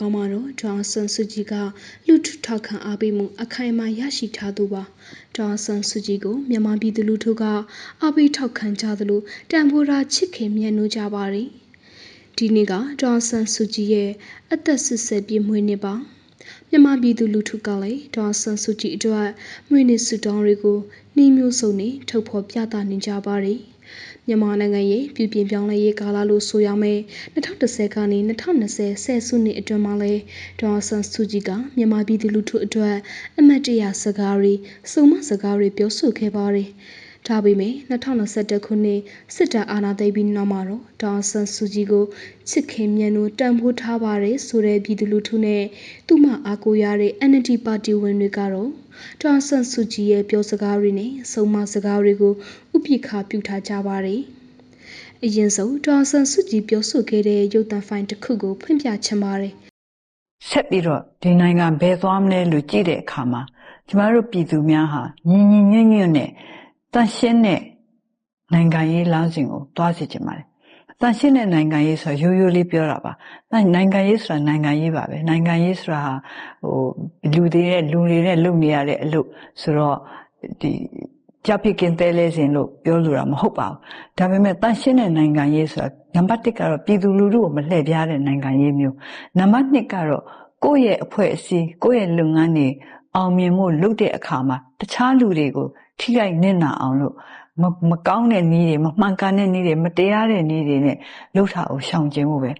ကမှာတော့ဒေါအောင်ဆန်းစုကြည်ကလူထုထောက်ခံအားပေးမှုအခိုင်အမာရရှိထားသူပါဒေါအောင်ဆန်းစုကြည်ကိုမြန်မာပြည်သူလူထုကအားပေးထောက်ခံကြသလိုတန်ဖိုးထားချစ်ခင်မြတ်နိုးကြပါတယ်ဒီနေ့ကဒေါအောင်ဆန်းစုကြည်ရဲ့အသက်80ပြည့်မွေးနေ့ပါမြန်မာပြည်သူလူထုကလည်းဒေါအောင်ဆန်းစုကြည်အတွက်မွေးနေ့ဆုတောင်းတွေကိုနှီးမျိုးစုံနဲ့ထုတ်ဖော်ပြသနေကြပါတယ် မြန်မာနိုင်ငံရဲ့ပြည်ပြင်းပြောင်းလဲရေးကာလလို့ဆိုရမယ်2010ကနေ2020ဆယ်စုနှစ်အတွင်းမှာလဲဒေါ်အောင်ဆန်းစုကြည်ကမြန်မာပြည်သူလူထုအတွက်အမတ်တရစကားတွေစုံမစကားတွေပြောဆိုခဲ့ပါတယ်။ ဒါပေမဲ့2021ခုနှစ်စစ်တပ်အာဏာသိမ်းပြီးနောက်မှာတော့ဒေါ်အောင်ဆန်းစုကြည်ကိုချစ်ခင်မြတ်နိုးတန်ဖိုးထားပါတယ်ဆိုတဲ့ပြည်သူလူထုနဲ့သူ့မအားကိုးရတဲ့ NLD ပါတီဝင်တွေကတော့ဒေါ်အောင်ဆန်းစုကြည်ရဲ့ပြောစကားတွေနဲ့စုံမစကားတွေကိုဥပိ္ပခါပြုထားကြပါတယ်။အရင်ဆုံးဒေါ်အောင်ဆန်းစုကြည်ပြောဆိုခဲ့တဲ့ရုပ်သံဖိုင်တစ်ခုကိုဖွင့်ပြချင်ပါတယ်ဆက်ပြီးတော့ဒီနိုင်ငံဘယ်သွားမလဲလို့ကြည့်တဲ့အခါမှာကျမတို့ပြည်သူများဟာညီညီညွတ်ညွတ်နဲ့ တန်ရှင်းတဲ့နိုင်ငံရေးလမ်းစဉ်ကိုသွားစေချင်ပါတယ်။တန်ရှင်းတဲ့နိုင်ငံရေးဆိုတာရိုးရိုးလေးပြောတာပါ။အဲနိုင်ငံရေးဆိုတာနိုင်ငံရေးပါပဲ။နိုင်ငံရေးဆိုတာဟာဟိုလူတွေနဲ့လူတွေနဲ့လုပ်နေရတဲ့အလုပ်ဆိုတော့ဒီကြပ်ပြကင်တဲလဲစဉ်လို့ပြောလို့တာမဟုတ်ပါဘူး။ဒါပေမဲ့တန်ရှင်းတဲ့နိုင်ငံရေးဆိုတာနံပါတ်1ကတော့ပြည်သူလူထုကိုမလှည့်ပြားတဲ့နိုင်ငံရေးမျိုး။နံပါတ်2ကတော့ကိုယ့်ရဲ့အဖွဲ့အစည်းကိုယ့်ရဲ့လုပ်ငန်းတွေအောင်မြင်မှုလုပ်တဲ့အခါမှာတခြားလူတွေကို ထိခိုက်နစ်နာအောင်လို့မကောင်းတဲ့နည်းတွေမမှန်ကန်တဲ့နည်းတွေမတရားတဲ့နည်းတွေနဲ့လှုပ်ထားအောင်ရှောင်ကျဉ်ဖို့ပဲ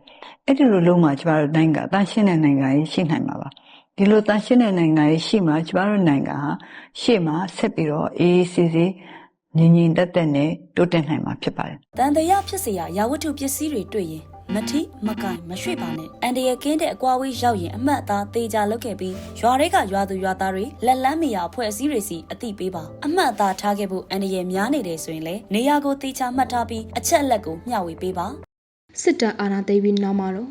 အဲ့ဒီလိုလုံးမှာကျမတို့နိုင်ငံတန်ရှင်းတဲ့နိုင်ငံကြီးရှိနိုင်မှာပါဒီလိုတန်ရှင်းတဲ့နိုင်ငံကြီးရှိမှာကျမတို့နိုင်ငံဟာရှေ့မှာဆက်ပြီးတော့အေးအေးဆေးဆေးငြိမ်ငြိမ်သက်သက်နဲ့တိုးတက်နိုင်မှာဖြစ်ပါတယ်တန်တရာဖြစ်စရာရာဝတ္ထုပစ္စည်းတွေတွေ့ရင် မထီမကင်မရွှေ့ပါနဲ့အန်တရကင်းတဲ့အကွာဝေးရောက်ရင်အမှတ်အသားတေချာလုပ်ခဲ့ပြီးရွာတွေကရွာသူရွာသားတွေလက်လန်းမရအဖွဲ့အစည်းတွေစီအသိပေးပါအမှတ်အသားထားခဲ့ဖို့အန်တရများနေတယ်ဆိုရင်လည်းနေရာကိုတေချာမှတ်ထားပြီးအချက်အလက်ကိုမျှဝေပေးပါ။စစ်တပ်အာဏာသိမ်းပြီးနောက်မှာတော့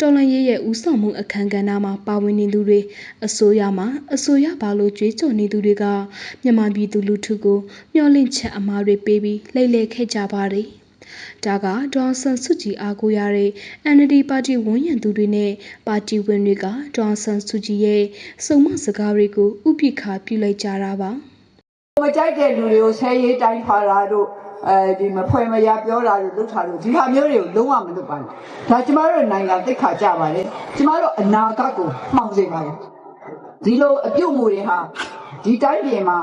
တော်လန်ရေးရဲ့ဦးဆောင်မှုအခမ်းကဏ္ဍမှာပါဝင်နေသူတွေအစိုးရမှာအစိုးရဘာလို့ကြွေးကြော်နေသူတွေကမြန်မာပြည်သူလူထုကိုမျှော်လင့်ချက်အမှားတွေပေးပြီးလှည့်လည်ခဲ့ကြပါတယ်။ ဒါက ဒေါအောင်ဆန်းစုကြည်အားကိုးရတဲ့ NLD ပါတီဝန်ရံသူတွေနဲ့ ပါတီဝင်တွေက ဒေါအောင်ဆန်းစုကြည်ရဲ့စုံမစကားတွေကို ဥပိ္ပခါပြုလိုက်ကြတာပါ။မကြိုက်တဲ့လူတွေကို ဆဲရေးတိုင်းထွာတာတို့အဲဒီမဖွဲမရပြောတာတို့လုပ်တာတို့ဒီဟာမျိုးတွေကိုလုံးဝမလုပ်ပါနဲ့ဒါကျမတို့နိုင်ငံသိက္ခာကြပါတယ်ကျမတို့အနာဂတ်ကိုမှောင်စေပါတယ်ဒီလိုအပြုတ်မှုတွေဟာဒီတိုင်းပြည်မှာ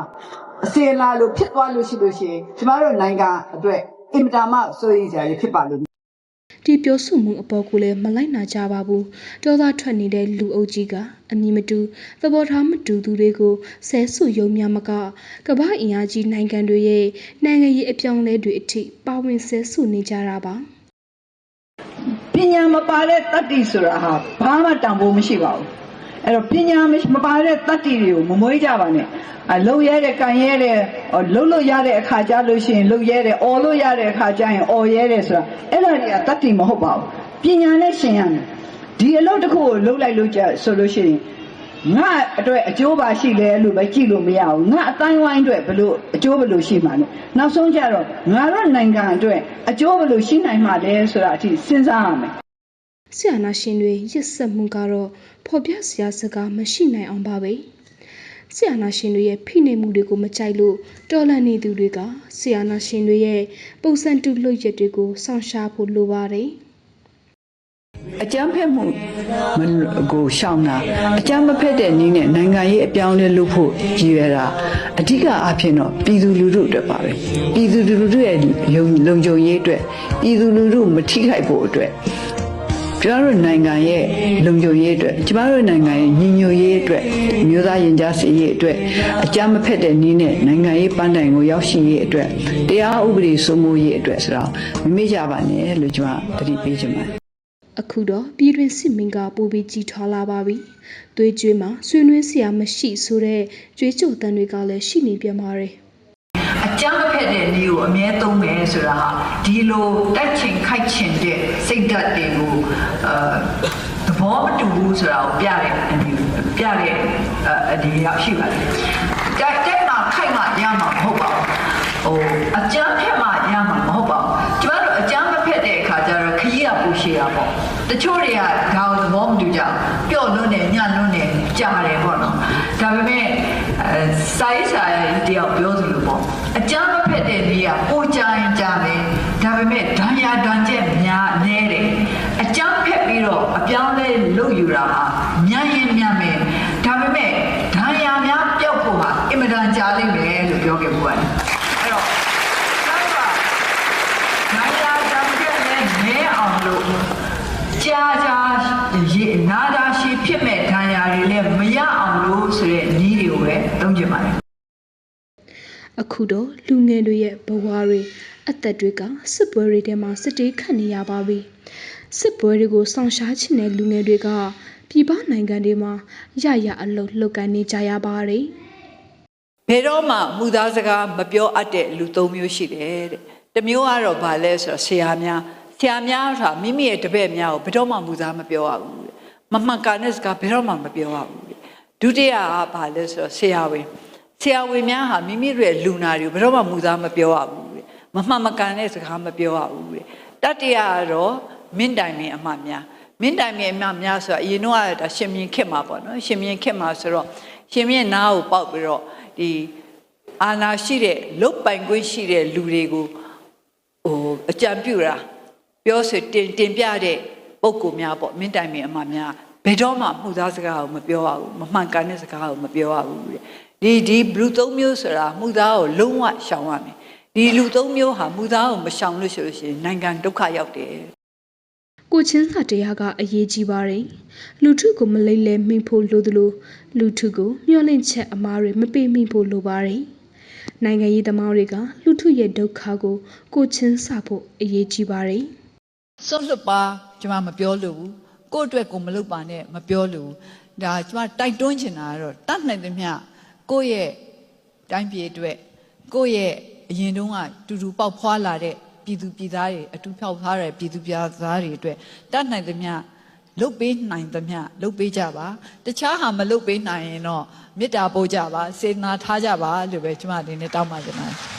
အစင်လာလို့ဖြစ်သွားလို့ရှိလို့ရှိရင်ကျမတို့နိုင်ငံအတွက် အင်မတန်မှစိုးရိမ်စရာတွေဖြစ်ပါလိမ့်မယ်ဒီပြောဆိုမှုအပေါ်ကိုလည်းမလိုက်နာကြပါဘူးတောသားထွက်နေတဲ့လူအုပ်ကြီးကအမည်မတူသဘောထားမတူသူတွေကိုဆဲဆူယုံများမကကမ္ဘာအင်အားကြီးနိုင်ငံတွေရဲ့နိုင်ငံရေးအပြောင်းအလဲတွေအထိပါဝင်ဆဲဆူနေကြတာပါပညာမပါတဲ့တတ္တိဆိုတာဟာဘာမှတန်ဖိုးမရှိပါဘူး အဲ့တော့ပညာမပါတဲ့တတ္တိတွေကိုမမွေးကြပါနဲ့အလုံရဲတဲ့ကန်ရဲတဲ့လှုပ်လို့ရတဲ့အခါကြလို့ရှိရင်လှုပ်ရဲတဲ့អော်လို့ရတဲ့အခါကျရင်អော်ရဲတယ်ဆိုတာအဲ့ဒါတွေကတတ္တိမဟုတ်ပါဘူးပညာနဲ့ရှင်ရမယ်ဒီအလုပ်တစ်ခုကိုလှုပ်လိုက်လို့ကြဆိုလို့ရှိရင်ငါအတွက်အကျိုးပါရှိလဲလို့ပဲကြည့်လို့မရဘူးငါအတိုင်းဝိုင်းအတွက်ဘလို့အကျိုးဘလို့ရှိမှာလဲနောက်ဆုံးကြတော့ငါတို့နိုင်ငံအတွက်အကျိုးဘလို့ရှိနိုင်မှာလဲဆိုတာအထိစဉ်းစားရမယ် ဆရာနာရှင်တွေရစ်ဆက်မှုကတော့ဖော်ပြစရာစကားမရှိနိုင်အောင်ပါပဲဆရာနာရှင်တွေရဲ့ဖိနှိပ်မှုတွေကိုမကြိုက်လို့တော်လန့်နေသူတွေကဆရာနာရှင်တွေရဲ့ပုံစံတူလွှတ်ရက်တွေကိုစောင့်ရှားဖို့လိုပါတယ်အကြမ်းဖက်မှုမကိုရှောင်တာအကြမ်းမဖက်တဲ့နည်းနဲ့နိုင်ငံရေးအပြောင်းအလဲလုပ်ဖို့ရည်ရွယ်တာအဓိကအဖြစ်တော့ပြည်သူလူထုအတွက်ပါပဲပြည်သူလူထုရဲ့လုံလုံခြုံရေးအတွက်ပြည်သူလူထုမထိခိုက်ဖို့အတွက် ကျွန်တော်တို့နိုင်ငံရဲ့လုံခြုံရေးအတွက်ကျမတို့နိုင်ငံရဲ့ညီညွတ်ရေးအတွက်မျိုးသားရင်ကြားစီရေးအတွက်အကြမ်းမဖက်တဲ့နည်းနဲ့နိုင်ငံရေးပန်းတိုင်ကိုရောက်ရှိရေးအတွက်တရားဥပဒေစိုးမိုးရေးအတွက်ဆိုတော့မမေ့ကြပါနဲ့လို့ကျွန်မသတိပေးချင်ပါတယ်အခုတော့ပြည်တွင်းစစ်မင်းကပိုပြီးကြီးထွားလာပါပြီ။သွေးကြွေးမှာဆွေးနွေးစရာမရှိဆိုတဲ့ကြွေးကြော်တန်တွေကလည်းရှိနေပြန်ပါတယ်အ ကြမ်းဖက်တဲ့နည်းကိုအမြဲသုံးမယ်ဆိုတာဟာဒီလိုတက်ချင်ခိုက်ချင်တဲ့စိတ်ဓာတ်တွေကိုအာသဘောမတူဘူးဆိုတာကိုပြတဲ့အနည်းပြတဲ့အာအဒီရောက်ရှိပါတယ်။တက်တက်မှခိုက်မှရမှာမဟုတ်ပါဘူး။ဟိုအကြမ်းဖက်မှရမှာမဟုတ်ပါဘူး။ကျမတို့အကြမ်းမဖက်တဲ့အခါကျတော့ခရီးကပူရှည်တာပေါ့။တချို့တွေကဒါကိုသဘောမတူကြဘူး။ကြာတယ်ပေါ့နော်ဒါပေမဲ့ အဲစာရေးစာရေးတယောက်ပြောသလိုပေါ့အကြမ်းမဖက်တဲ့နေရာကိုကြာရင်ကြာမယ်ဒါပေမဲ့ဒဏ်ရာဒဏ်ချက်များနေတယ်အကြမ်းဖက်ပြီးတော့အပြောင်းလဲလုပ်ယူတာဟာမြန်ရင်မြန်မယ်ဒါပေမဲ့ဒဏ်ရာများပျောက်ဖို့ဟာအင်မတန်ကြာလိမ့်မယ်လို့ပြောခဲ့ဘူးပါတယ်အဲ့တော့ကျွန်တော်ကနာယာတံပြက်နဲ့နဲအောင်လို့ကြာကြာရေနာတာရှိဖြစ်မဲ့ဒဏ်ရာတွေလည်းမရအောင်လို့ဆိုတဲ့နည်းတွေကို ပဲသုံးကြပါတယ်အခုတော့လူငယ်တွေရဲ့ဘဝတွေအသက်တွေကစစ်ပွဲတွေထဲမှာစစ်တေးခတ်နေရပါပြီစစ်ပွဲတွေကိုဆောင်ရှားချင်တဲ့လူငယ်တွေကပြည်ပနိုင်ငံတွေမှာရရအလုပ်လုပ်ကိုင်နေကြရပါတယ်ဘယ်တော့မှမူသားစကားမပြောအပ်တဲ့လူသုံးမျိုးရှိတယ်တဲ့တစ်မျိုးကတော့ဗာလဲဆိုတော့ဆရာများဆရာများဆိုတာမိမိရဲ့တပည့်များကိုဘယ်တော့မှမူသားမပြောရဘူးတဲ့မမှန်ကန်တဲ့စကားဘယ်တော့မှမပြောရဘူးတဲ့ ဒုတိယကဗာလဲဆိုတော့ဆရာဝင်ဆရာဝင်များဟာမိမိတို့ရဲ့လူနာတွေကိုဘယ်တော့မှမူသားမပြောရဘူးတဲ့မမှန်မကန်တဲ့စကားမပြောရဘူးတဲ့တတိယကတော့မင်းတိုင်မင်းအမှများမင်းတိုင်မင်းအမှများဆိုတာအရင်တော့ကဒါရှင်မြင်ခက်မှာပေါ့နော်ရှင်မြင်ခက်မှာဆိုတော့ရှင်မြင်နားကိုပေါက်ပြီးတော့ဒီအာနာရှိတဲ့လုတ်ပိုင်ခွင့်ရှိတဲ့လူတွေကိုဟိုအကြံပြုတာပြောဆိုတင်တင်ပြတဲ့ပုံကူများပေါ့မင်းတိုင်မင်းအမများ ဘယ်တော့မှမှုသားစကားကိုမပြောရဘူးမမှန်ကန်တဲ့စကားကိုမပြောရဘူးတဲ့ဒီဒီဘလူသုံးမျိုးဆိုတာမှုသားကိုလုံးဝရှောင်ရမယ်ဒီလူသုံးမျိုးဟာမှုသားကိုမရှောင်လို့ဆိုလို့ရှိရင်နိုင်ငံဒုက္ခရောက်တယ်ကိုချင်းစာတရားကအရေးကြီးပါတယ်လူထုကိုမလိမ့်လဲမိဖို့လိုသလိုလူထုကိုမျှော်လင့်ချက်အမားတွေမပေးမိဖို့လိုပါတယ်နိုင်ငံရေးသမားတွေကလူထုရဲ့ဒုက္ခကိုကိုချင်းစာဖို့အရေးကြီးပါတယ်စွန့်လွတ်ပါကျွန်မမပြောလို့ဘူး ကိုယ့်အတွက်ကိုမလုပ်ပါနဲ့မပြောလို့ဘူးဒါကျွန်မတိုက်တွန်းချင်တာကတော့တတ်နိုင်သမျှကိုယ့်ရဲ့တိုင်းပြည်အတွက်ကိုယ့်ရဲ့အရင်တုန်းကတူတူပေါက်ဖွာလာတဲ့ပြည်သူပြည်သားတွေအတူဖြောက်ဖွာတဲ့ပြည်သူပြည်သားတွေအတွက်တတ်နိုင်သမျှလုတ်ပေးနိုင်သမျှလုတ်ပေးကြပါတခြားဟာမလုတ်ပေးနိုင်ရင်တော့မေတ္တာပို့ကြပါစေတနာထားကြပါလို့ပဲကျွန်မအနေနဲ့တောင်းပန်ချင်ပါတယ်